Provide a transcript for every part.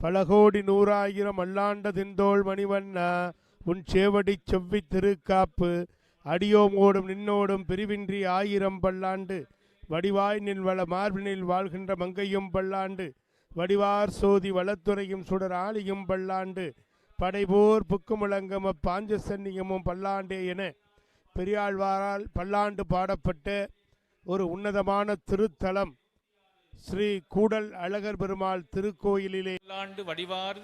பலகோடி நூறாயிரம் அல்லாண்ட திந்தோள் மணிவண்ணா உன் சேவடி செவ்வி திருக்காப்பு அடியோமோடும் நின்னோடும் பிரிவின்றி ஆயிரம் பல்லாண்டு வடிவாய் நின் வள மார்பினில் வாழ்கின்ற மங்கையும் பல்லாண்டு வடிவார் சோதி வளத்துறையும் சுடர் ஆளியும் பல்லாண்டு படைபோர் புக்குமுழங்கம பாஞ்சசன்னியமும் பல்லாண்டே என பெரியாழ்வாரால் பல்லாண்டு பாடப்பட்ட ஒரு உன்னதமான திருத்தலம். ஸ்ரீ கூடல் அழகர் பெருமாள் திருக்கோயிலிலே. ஆண்டு வடிவார்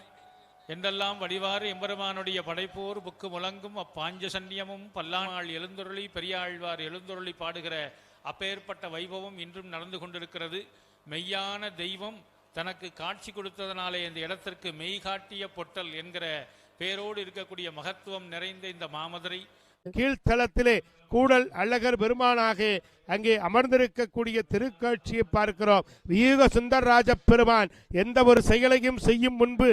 என்றெல்லாம் வடிவார் எம்பெருமானுடைய படைப்போர் புக்கு முழங்கும் அப்பாஞ்ச சன்னியமும் பல்லாள் எழுந்தொருளி பெரியாழ்வார் எழுந்தொருளி பாடுகிற அப்பேற்பட்ட வைபவம் இன்றும் நடந்து கொண்டிருக்கிறது. மெய்யான தெய்வம் தனக்கு காட்சி கொடுத்ததனாலே இந்த இடத்திற்கு மெய் காட்டிய பொட்டல் என்கிற பேரோடு இருக்கக்கூடிய மகத்துவம் நிறைந்த இந்த மாமதுரை. கீழ்த்தலத்திலே கூடல் அழகர் பெருமானாக அங்கே அமர்ந்திருக்கக்கூடிய திருக்காட்சியை பார்க்கிறோம். வியூக சுந்தரராஜ பெருமான் எந்த ஒரு செயலையும் செய்யும் முன்பு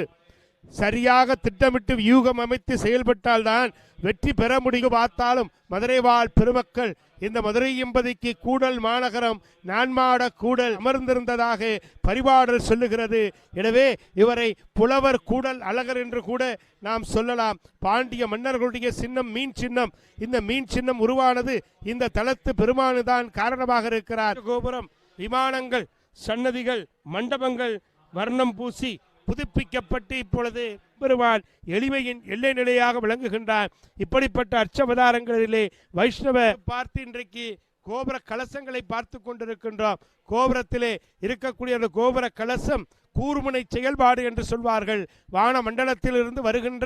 சரியாக திட்டமிட்டு வியூகம் அமைத்து செயல்பட்டால்தான் வெற்றி பெற முடியும். பார்த்தாலும் மதுரை வாழ் பெருமக்கள் இந்த மதுரை எம்பதிக்கு கூடல் மாநகரம் நான்மாட கூடல் அமர்ந்திருந்ததாக பரிபாடல் சொல்லுகிறது. எனவே இவரை புலவர் கூடல் அழகர் என்று கூட நாம் சொல்லலாம். பாண்டிய மன்னர்களுடைய சின்னம் மீன் சின்னம். இந்த மீன் சின்னம் உருவானது இந்த தலத்து பெருமானுதான் காரணமாக இருக்கிறார். கோபுரம் விமானங்கள் சன்னதிகள் மண்டபங்கள் வர்ணம் பூசி புதுப்பிக்கப்பட்டு இப்பொழுது பெருமான் எளிமையின் எல்லை நிலையாக விளங்குகின்றார். இப்படிப்பட்ட அர்ச்சவதாரங்களிலே வைஷ்ணவ பார்த்து இன்றைக்கு கோபுர கலசங்களை பார்த்து கொண்டிருக்கின்றோம். கோபுரத்திலே இருக்கக்கூடிய அந்த கோபுர கலசம் கூர்முனை செயல்பாடு என்று சொல்வார்கள். வான மண்டலத்திலிருந்து வருகின்ற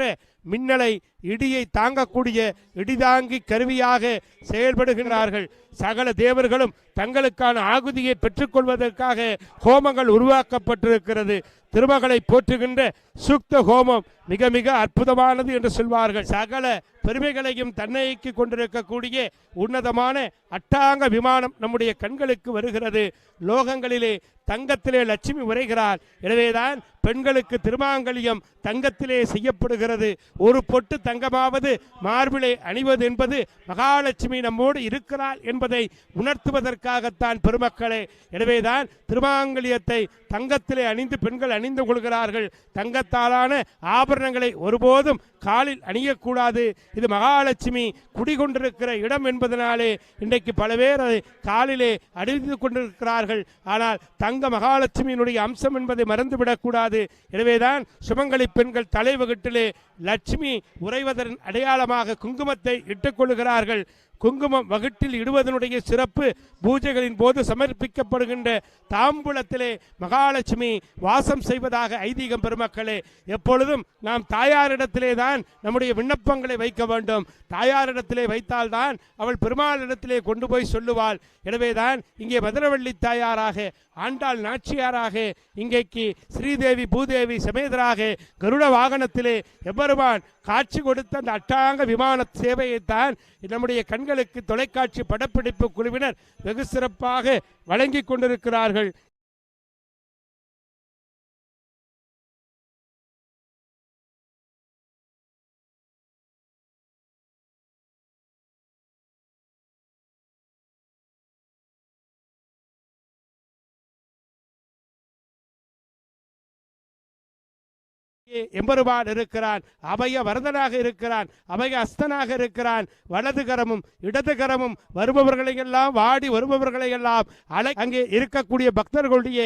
மின்னலை இடியை தாங்கக்கூடிய இடிதாங்கி கருவியாக செயல்படுகிறார்கள் சகல தேவர்களும் தங்களுக்கான ஆகுதியை பெற்றுக்கொள்வதற்காக ஹோமங்கள் உருவாக்கப்பட்டிருக்கிறது. திருமகளை போற்றுகின்ற சுக்த ஹோமம். மிக மிக அற்புதமானது என்று சொல்வார்கள். சகல பெருமைகளையும் தன்னைக்கு கொண்டிருக்கக்கூடிய உன்னதமான அட்டாங்க விமானம் நம்முடைய கண்களுக்கு வருகிறது. லோகங்களிலே தங்கத்திலே லட்சுமி உரைகிறார் எனவேதான் பெண்களுக்கு திருமாங்கல்யம் தங்கத்திலே செய்யப்படுகிறது. ஒரு பொட்டு தங்கமாவது மார்பிளை அணிவது என்பது மகாலட்சுமி நம்மோடு இருக்கிறார் என்பதை உணர்த்துவதற்காகத்தான் பெருமக்களே. எனவேதான் திருமாங்கல்யத்தை தங்கத்திலே அணிந்து பெண்கள் அணிந்து கொள்கிறார்கள். தங்கத்தாலான ஆபரணங்களை ஒருபோதும் காலில் அணியக்கூடாது. இது மகாலட்சுமி குடிகொண்டிருக்கிற இடம் என்பதனாலே இன்றைக்கு பல பேர் அதை காலிலே அணிந்து கொண்டிருக்கிறார்கள். ஆனால் தங்க மகாலட்சுமியினுடைய அம்சம் என்பதை மறந்துவிடக்கூடாது. எனவேதான் சுமங்கலி பெண்கள் தலைவகட்டிலே லட்சுமி உறைவதன் அடையாளமாக குங்குமத்தை இட்டுக்கொள்கிறார்கள் குங்குமம் வகுட்டில் இடுவதனுடைய சிறப்பு பூஜைகளின் போது சமர்ப்பிக்கப்படுகின்ற தாம்பூலத்திலே மகாலட்சுமி வாசம் செய்வதாக ஐதீகம் பெருமக்களே எப்பொழுதும் நாம் தாயாரிடத்திலே தான் நம்முடைய விண்ணப்பங்களை வைக்க வேண்டும். தாயாரிடத்திலே வைத்தால்தான் அவள் பெருமாளிடத்திலே கொண்டு போய் சொல்லுவாள். எனவேதான் இங்கே மதுரவள்ளி தாயாராக ஆண்டாள் நாச்சியாராக இங்கேக்கு ஸ்ரீதேவி பூதேவி சமேதராக கருட வாகனத்திலே எவ்வருவான் காட்சி கொடுத்த அந்த அட்டாங்க விமான சேவையைத்தான் நம்முடைய கண்களுக்கு தொலைக்காட்சி படப்பிடிப்பு குழுவினர் வெகு சிறப்பாக வழங்கி கொண்டிருக்கிறார்கள். எம்பெருமான் இருக்கிறான் அபய வரதனாக இருக்கிறான் அபய அஸ்தனாக இருக்கிறான். வலதுகரமும் இடதுகரமும் வருபவர்களையெல்லாம் வாடி வருபவர்களையெல்லாம் அலை அங்கே இருக்கக்கூடிய பக்தர்களுடைய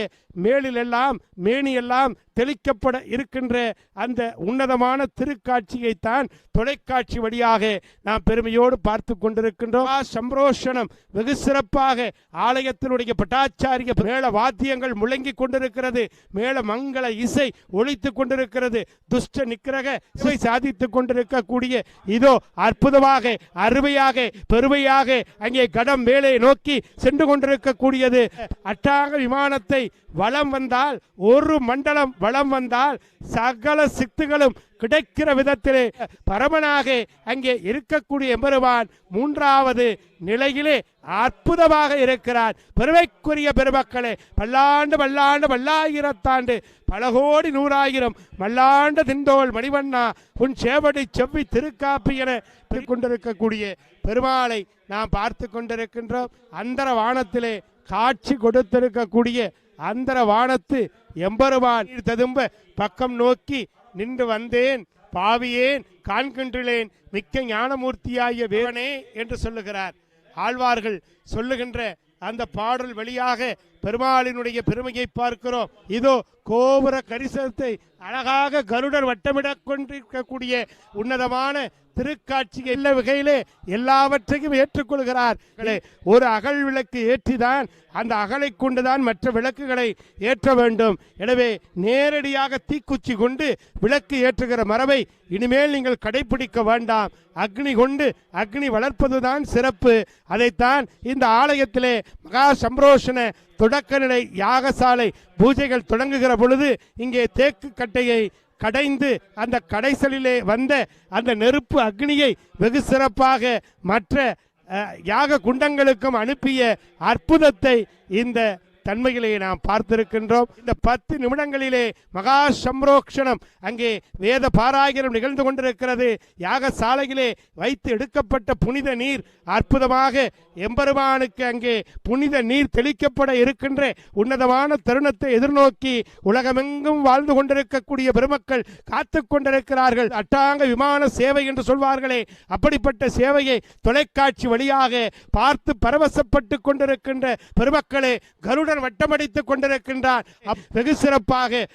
மேலிலெல்லாம் மேனியெல்லாம் தெளிக்கப்பட இருக்கின்ற அந்த உன்னதமான திருக்காட்சியைத்தான் தொலைக்காட்சி வழியாக நாம் பெருமையோடு பார்த்து கொண்டிருக்கின்றோம். சம்ரோஷனம் வெகு சிறப்பாக ஆலயத்தினுடைய பட்டாச்சாரிய மேல வாத்தியங்கள் முழங்கிக் கொண்டிருக்கிறது. மேள மங்கள இசை ஒழித்துக் கொண்டிருக்கிறது. துஷ்ட நிக்கிரக இசை சாதித்துக் கொண்டிருக்கக்கூடிய இதோ அற்புதமாக அருமையாக பெருமையாக அங்கே கடம் மேலே நோக்கி சென்று கொண்டிருக்கக்கூடியது. அட்டாக விமானத்தை வலம் வந்தால் ஒரு மண்டலம் வளம் வந்தால் சகல சித்துகளும் கிடைக்கிற விதத்திலே பரமனாக அங்கே இருக்கக்கூடிய எம்பெருமான் மூன்றாவது நிலையிலே அற்புதமாக இருக்கிறார். பெருமைக்குரிய பெருமக்களே பல்லாண்டு பல்லாண்டு பல்லாயிரத்தாண்டு பல கோடி நூறாயிரம் மல்லாண்டு திண்டோல் மணிவண்ணா உன் சேவடி செவ்வி திருக்காப்பு என கொண்டிருக்கக்கூடிய பெருமாளை நாம் பார்த்து கொண்டிருக்கின்றோம். அந்தர வானத்திலே காட்சி கொடுத்திருக்கக்கூடிய அந்தர வானத்து எம்பெருமான் ததும்ப பக்கம் நோக்கி நின்று வந்தேன். பாவியேன் காண்கின்றேன் மிக்க ஞானமூர்த்தியாகிய வேவனே என்று சொல்லுகிறார். ஆழ்வார்கள் சொல்லுகின்ற அந்த பாடல் வழியாக பெருமாளினுடைய பெருமையை பார்க்கிறோம். இதோ கோபுர கரிசனத்தை அழகாக கருடர் வட்டமிடக் கொண்டிருக்கக்கூடிய உன்னதமான திருக்காட்சி எல்லா வகையிலே எல்லாவற்றையும் ஏற்றுக்கொள்கிறார். ஒரு அகல் விளக்கு ஏற்றிதான் அந்த அகலை கொண்டுதான் மற்ற விளக்குகளை ஏற்ற வேண்டும். எனவே நேரடியாக தீக்குச்சி கொண்டு விளக்கு ஏற்றுகிற மரபை இனிமேல் நீங்கள் கடைபிடிக்க வேண்டாம். அக்னி கொண்டு அக்னி வளர்ப்பதுதான் சிறப்பு. அதைத்தான் இந்த ஆலயத்திலே மகா சம்பரோஷண தொடக்க நிலை யாகசாலை பூஜைகள் தொடங்குகிற பொழுது இங்கே தேக்கு கட்டையை கடைந்து அந்த கடைசலிலே வந்த அந்த நெருப்பு அக்னியை வெகு சிறப்பாக மற்ற அஹ், யாக குண்டங்களுக்கும் அனுப்பிய அற்புதத்தை இந்த தன்மைகளை நாம் பார்த்திருக்கின்றோம். இந்த பத்து நிமிடங்களிலே மகா சம்ரோக்ஷணம் அங்கே வேத பாராயணம் நிகழ்ந்து கொண்டிருக்கிறது. யாகசாலையிலே வைத்து எடுக்கப்பட்ட புனித நீர் அற்புதமாக எம்பெருமானுக்கு அங்கே புனித நீர் தெளிக்கப்பட இருக்கின்ற உன்னதமான தருணத்தை எதிர்நோக்கி உலகமெங்கும் வாழ்ந்து கொண்டிருக்கக்கூடிய பெருமக்கள் காத்து கொண்டிருக்கிறார்கள். அட்டாங்க விமான சேவை என்று சொல்வார்களே அப்படிப்பட்ட சேவையை தொலைக்காட்சி வழியாக பார்த்து பரவசப்பட்டு கொண்டிருக்கின்ற பெருமக்களே கருடன் வட்டமடித்துக் கொண்டிருக்கின்றார். வெகு சிறப்பாக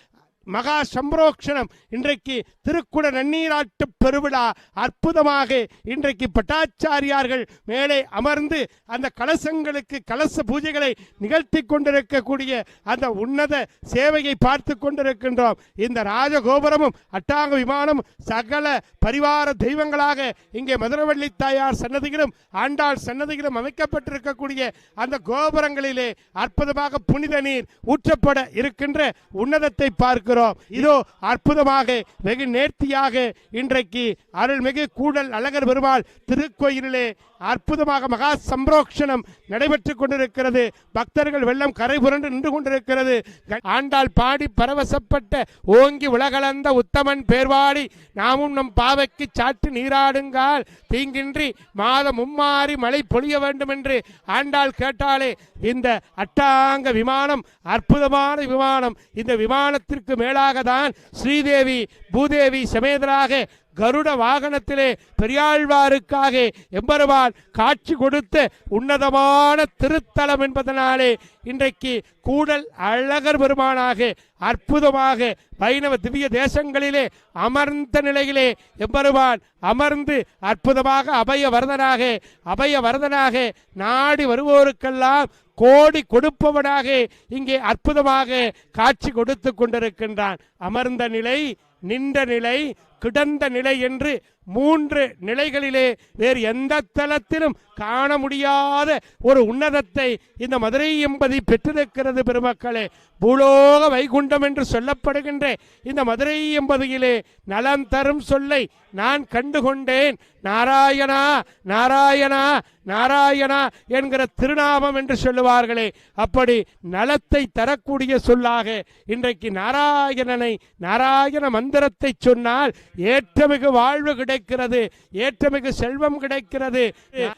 மகா சம்ரோக்ஷணம். இன்றைக்கு திருக்குட நன்னீராட்டு பெருவிழா அற்புதமாக இன்றைக்கு பட்டாச்சாரியார்கள் மேலே அமர்ந்து அந்த கலசங்களுக்கு கலச பூஜைகளை நிகழ்த்தி கொண்டிருக்கக்கூடிய அந்த உன்னத சேவையை பார்த்து கொண்டிருக்கின்றோம். இந்த ராஜகோபுரமும் அட்டாங்க விமானம் சகல பரிவார தெய்வங்களாக இங்கே மதுரவள்ளி தாயார் சன்னதிகளும் ஆண்டாள் சன்னதிகளும் அமைக்கப்பட்டிருக்கக்கூடிய அந்த கோபுரங்களிலே அற்புதமாக புனித நீர் ஊற்றப்பட இருக்கின்ற உன்னதத்தை பார்க்கிறோம். இதோ அற்புதமாக வெகு நேர்த்தியாக இன்றைக்கு அருள்மிகு கூடல் அழகர் பெருமாள் திருக்கோயிலே அற்புதமாக மகா சம்பரோக்ஷணம் நடைபெற்றுக் கொண்டிருக்கிறது. பக்தர்கள் வெள்ளம் கரை புரண்டு நின்று கொண்டிருக்கிறது. க- ஆண்டாள் பாடி பரவசப்பட்ட ஓங்கி உலகளந்த உத்தமன் பேர்வாடி நாமும் நம் பாவைக்கு சாட்டு நீராடுங்கால் தீங்கின்றி மாதம் மும்மாறி மழை பொழிய வேண்டும் என்று ஆண்டாள் கேட்டாலே இந்த அட்டாங்க விமானம் அற்புதமான விமானம். இந்த விமானத்திற்கு மேலாக தான் ஸ்ரீதேவி பூதேவி சமேதராக கருட வாகனத்திலே பெரியாழ்வாருக்காக எம்பெருமான் காட்சி கொடுத்த உன்னதமான திருத்தலம் என்பதனாலே இன்றைக்கு கூடல் அழகர் பெருமானாக அற்புதமாக வைணவ திவ்ய தேசங்களிலே அமர்ந்த நிலையிலே எம்பெருமான் அமர்ந்து அற்புதமாக அபய வரதனாக அபய வரதனாக நாடி வருவோருக்கெல்லாம் கோடி கொடுப்பவனாக இங்கே அற்புதமாக காட்சி கொடுத்து கொண்டிருக்கின்றான். அமர்ந்த நிலை நின்ற நிலை கிடந்த நிலை என்று மூன்று நிலைகளிலே வேறு எந்த தளத்திலும் காண முடியாத ஒரு உன்னதத்தை இந்த மதுரை என்பதை பெற்றிருக்கிறது பெருமக்களே. பூலோக வைகுண்டம் என்று சொல்லப்படுகின்ற இந்த மதுரை என்பதிலே நலம் தரும் சொல்லை நான் கண்டுகொண்டேன். நாராயணா நாராயணா நாராயணா என்கிற திருநாமம் என்று சொல்லுவார்களே. அப்படி நலத்தை தரக்கூடிய சொல்லாக இன்றைக்கு நாராயணனை நாராயண மந்திரத்தை சொன்னால் ஏற்றமிகு வாழ்வு கிடைக்கிறது ஏற்றமிகு செல்வம் கிடைக்கிறது.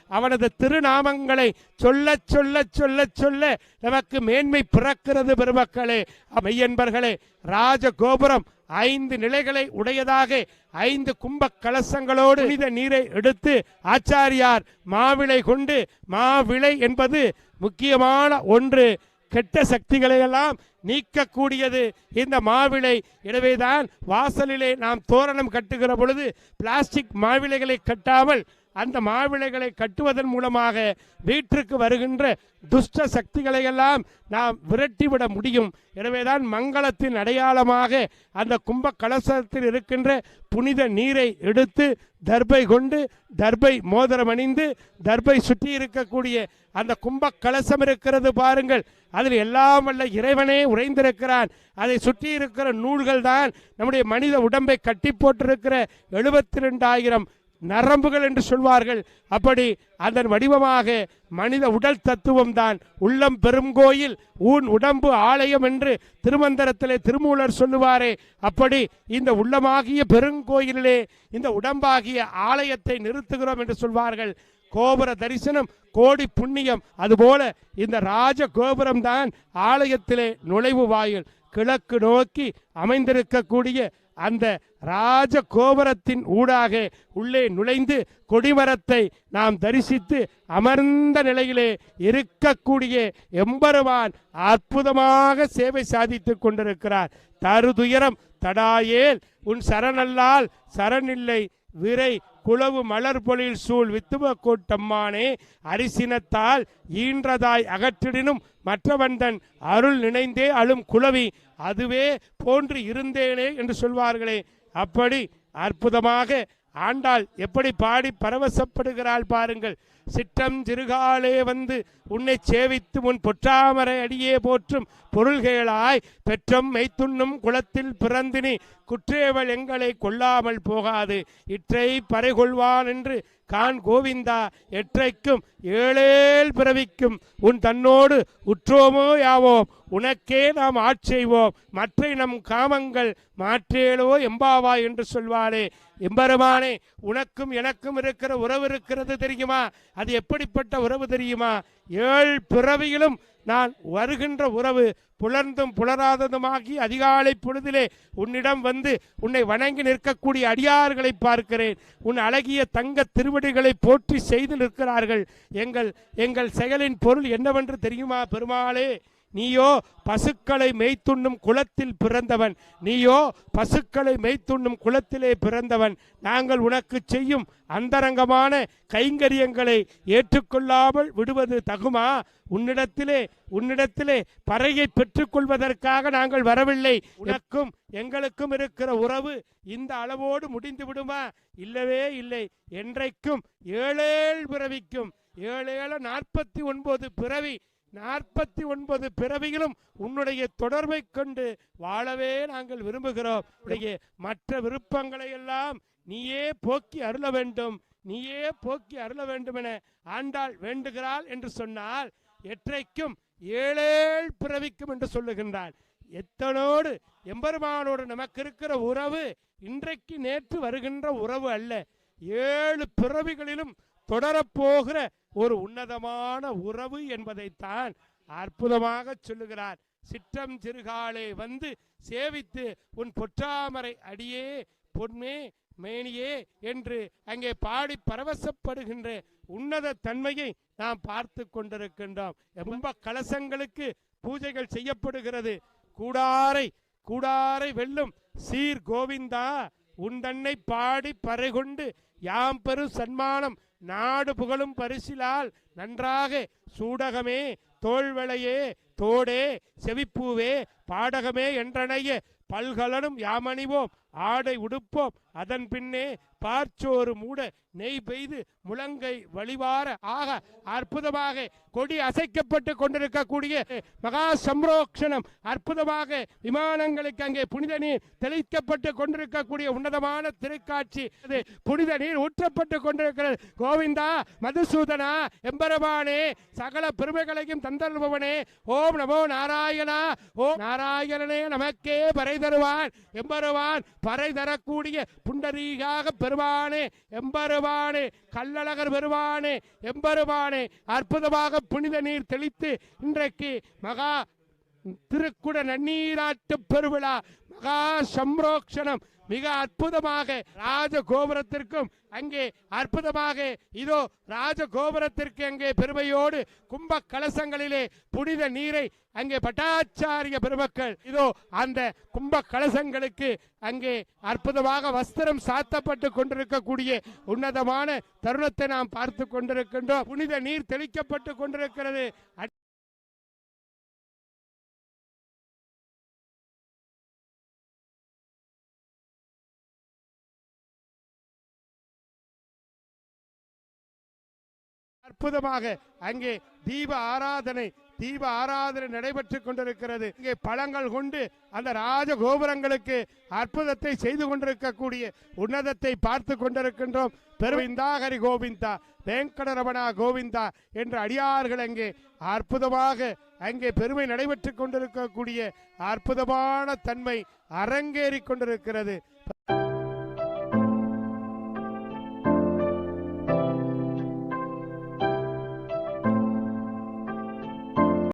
அவனது திருநாமங்களை சொல்ல சொல்ல சொல்ல சொல்ல நமக்கு மேன்மை பிறக்கிறது பெருமக்களே. மெய்யன்பர்களே ராஜகோபுரம் ஐந்து நிலைகளை உடையதாக ஐந்து கும்ப கலசங்களோடு புனித நீரை எடுத்து ஆச்சாரியார் மாவிளை கொண்டு மாவிளை என்பது முக்கியமான ஒன்று. கெட்ட சக்திகளை எல்லாம் நீக்கக்கூடியது. இந்த மாவிளை. எனவேதான் வாசலிலே நாம் தோரணம் கட்டுகிற பொழுது பிளாஸ்டிக் மாவிளைகளை கட்டாமல் அந்த மாவிளைகளை கட்டுவதன் மூலமாக வீட்டிற்கு வருகின்ற துஷ்ட சக்திகளை எல்லாம் நாம் விரட்டிவிட முடியும். எனவேதான் மங்களத்தின் அடையாளமாக அந்த கும்ப கலசத்தில் இருக்கின்ற புனித நீரை எடுத்து தர்பை கொண்டு தர்பை மோதிரம் அணிந்து தர்பை சுற்றி இருக்கக்கூடிய அந்த கும்ப கலசம் இருக்கிறது பாருங்கள். அதில் எல்லாம் வல்ல இறைவனே உறைந்திருக்கிறான். அதை சுற்றி இருக்கிற நூல்கள் தான் நம்முடைய மனித உடம்பை கட்டி போட்டிருக்கிற எழுபத்தி ரெண்டாயிரம் நரம்புகள் என்று சொல்வார்கள். அப்படி அதன் வடிவமாக மனித உடல் தத்துவம் தான். உள்ளம் பெருங்கோயில் ஊன் உடம்பு ஆலயம் என்று திருமந்திரத்திலே திருமூலர் சொல்லுவாரே. அப்படி இந்த உள்ளமாகிய பெருங்கோயிலே இந்த உடம்பாகிய ஆலயத்தை நிறுத்துகிறோம் என்று சொல்வார்கள். கோபுர தரிசனம் கோடி புண்ணியம். அதுபோல இந்த ராஜ கோபுரம் தான் ஆலயத்திலே நுழைவு வாயில் கிழக்கு நோக்கி அமைந்திருக்கக்கூடிய அந்த ராஜ கோபுரத்தின் ஊடாக உள்ளே நுழைந்து கொடிமரத்தை நாம் தரிசித்து அமர்ந்த நிலையிலே இருக்கக்கூடிய எம்பெருமான் அற்புதமாக சேவை சாதித்துக் கொண்டிருக்கிறார். தருதுயரம் தடாயேல் உன் சரணல்லால் சரணில்லை விரை குளவு மலர் பொழில் சூழ் வித்துவ கோட்டம்மானே அரிசினத்தால் ஈன்றதாய் அகற்றிடினும் மற்றவந்தன் அருள் நினைந்தே அழும் குலவி அதுவே போன்று இருந்தேனே என்று சொல்வார்களே. அப்படி அற்புதமாக ஆண்டாள் எப்படி பாடி பரவசப்படுகிறாள் பாருங்கள். சிற்றம் சிறுகாலே வந்து உன்னை சேவித்து முன் பொற்றாமரை அடியே போற்றும் பொருள்களாய் பெற்றம் மெய்த்துண்ணும் குளத்தில் பிறந்தினி குற்றேவள் எங்களை கொல்லாமல் போகாது. இற்றை பறைகொள்வான் என்று கான் கோவிந்தா எற்றைக்கும் ஏழேல் பிறவிக்கும் உன் தன்னோடு உற்றோமோ யாவோம்? உனக்கே நாம் ஆட்செய்வோம் மற்ற நம் காமங்கள் மாற்றேலோ எம்பாவா என்று சொல்வாளே. எம்பெருமானே உனக்கும் எனக்கும் இருக்கிற உறவு இருக்கிறது தெரியுமா? அது எப்படிப்பட்ட உறவு தெரியுமா? ஏழு பிறவியிலும் நான் வருகின்ற உறவு புலர்ந்தும் புலராததுமாகி அதிகாலை பொழுதிலே உன்னிடம் வந்து உன்னை வணங்கி நிற்கக்கூடிய அடியார்களை பார்க்கிறேன். உன் அழகிய தங்க திருவடிகளை போற்றி செய்து நிற்கிறார்கள். எங்கள் எங்கள் செயலின் பொருள் என்னவென்று தெரியுமா பெருமாளே? நீயோ பசுக்களை மெய்த்துண்ணும் குளத்தில் பிறந்தவன். நீயோ பசுக்களை மெய்த்துண்ணும் குளத்திலே பிறந்தவன். நாங்கள் உனக்கு செய்யும் அந்தரங்கமான கைங்கரியங்களை ஏற்றுக்கொள்ளாமல் விடுவது தகுமா? உன்னிடத்திலே உன்னிடத்திலே பறையை பெற்றுக்கொள்வதற்காக நாங்கள் வரவில்லை. உனக்கும் எங்களுக்கும் இருக்கிற உறவு இந்த அளவோடு முடிந்து விடுமா? இல்லவே இல்லை. என்றைக்கும் ஏழேழ் பிறவிக்கும். ஏழேழ நாற்பத்தி ஒன்பது பிறவி நாற்பத்தி ஒன்பது பிறவிகளும் உன்னுடைய தொடர்பை கொண்டு வாழவே நாங்கள் விரும்புகிறோம். உடைய மற்ற விருப்பங்களை எல்லாம் நீயே போக்கி அருள வேண்டும். நீயே போக்கி அருள வேண்டும் என ஆண்டாள் வேண்டுகிறாள் என்று சொன்னால் எற்றைக்கும் ஏழேழ் பிறவிக்கும் என்று சொல்லுகின்றாள். எத்தனோடு எம்பெருமானோடு நமக்கு இருக்கிற உறவு இன்றைக்கு நேற்று வருகின்ற உறவு அல்ல. ஏழு பிறவிகளிலும் தொடரப்போகிற ஒரு உன்னதமான உறவு என்பதைத்தான் அற்புதமாக சொல்லுகிறார். சிற்றம் சிறுகாலே வந்து சேவித்து உன் பொற்றாமரை அடியே பொன்மே மேனியே என்று அங்கே பாடி பரவசப்படுகின்ற உன்னத தன்மையை நாம் பார்த்து கொண்டிருக்கின்றோம். ரொம்ப கலசங்களுக்கு பூஜைகள் செய்யப்படுகிறது. கூடாரை கூடாரை வெல்லும் சீர் கோவிந்தா உன் தன்னை பாடி பறைகொண்டு யாம் பெரும் சன்மானம் நாடு புகழும் பரிசிலால் நன்றாக சூடகமே தோல்வளையே தோடே செவிப்பூவே பாடகமே என்றனைய பல்கலனும் யாமணிவோம். ஆடை உடுப்போம். அதன் பின்னே பார்ச்சோறு மூட நெய் பெய்து முழங்கை வழிவார ஆக அற்புதமாக கொடி அசைக்கப்பட்டு கொண்டிருக்கக்கூடிய மகா சம்ரோக்ஷணம் அற்புதமாக விமானங்களுக்கு அங்கே புனித நீர் தெளிக்கப்பட்டு கொண்டிருக்கக்கூடிய உன்னதமான திருக்காட்சி. புனித நீர் ஊற்றப்பட்டு கொண்டிருக்கிறது. கோவிந்தா மதுசூதனா எம்பெருமானே சகல பெருமைகளையும் தந்தருபவனே ஓம் நமோ நாராயணா ஓம் நாராயணனே நமக்கே பறை தருவான். எம்பெருவான் பறை தரக்கூடிய புண்டரீகாக பெருமானே எம்பெருமானே கல்லழகர் பெருமானே எம்பெருமானே அற்புதமாக புனித நீர் தெளித்து இன்றைக்கு மகா திருக்குட நன்னீராட்டு பெருவிழா. மகா சம்ரோக்ஷணம். மிக அற்புதமாக ராஜ கோபுரத்திற்கும் அங்கே அற்புதமாக. இதோ ராஜ கோபுரத்திற்கு அங்கே பெருமையோடு கும்ப கலசங்களிலே புனித நீரை அங்கே பட்டாச்சாரிய பெருமக்கள். இதோ அந்த கும்ப கலசங்களுக்கு அங்கே அற்புதமாக வஸ்திரம் சாத்தப்பட்டு கொண்டிருக்கக்கூடிய உன்னதமான தருணத்தை நாம் பார்த்து கொண்டிருக்கின்றோம். புனித நீர் தெளிக்கப்பட்டு கொண்டிருக்கிறது. அற்புதமாக அங்கே தீப ஆராதனை தீப ஆராதனை நடைபெற்றுக் கொண்டிருக்கிறது. இங்கே பழங்கள் கொண்டு அந்த ராஜ கோபுரங்களுக்கு அற்புதத்தை செய்து கொண்டிருக்கக்கூடிய உன்னதத்தை பார்த்து கொண்டிருக்கின்றோம். பெருவிந்தா ஹரி கோவிந்தா வேங்கடரமணா கோவிந்தா என்ற அடியார்கள் அங்கே அற்புதமாக அங்கே பெருமை நடைபெற்றுக் கொண்டிருக்கக்கூடிய அற்புதமான தன்மை அரங்கேறி கொண்டிருக்கிறது.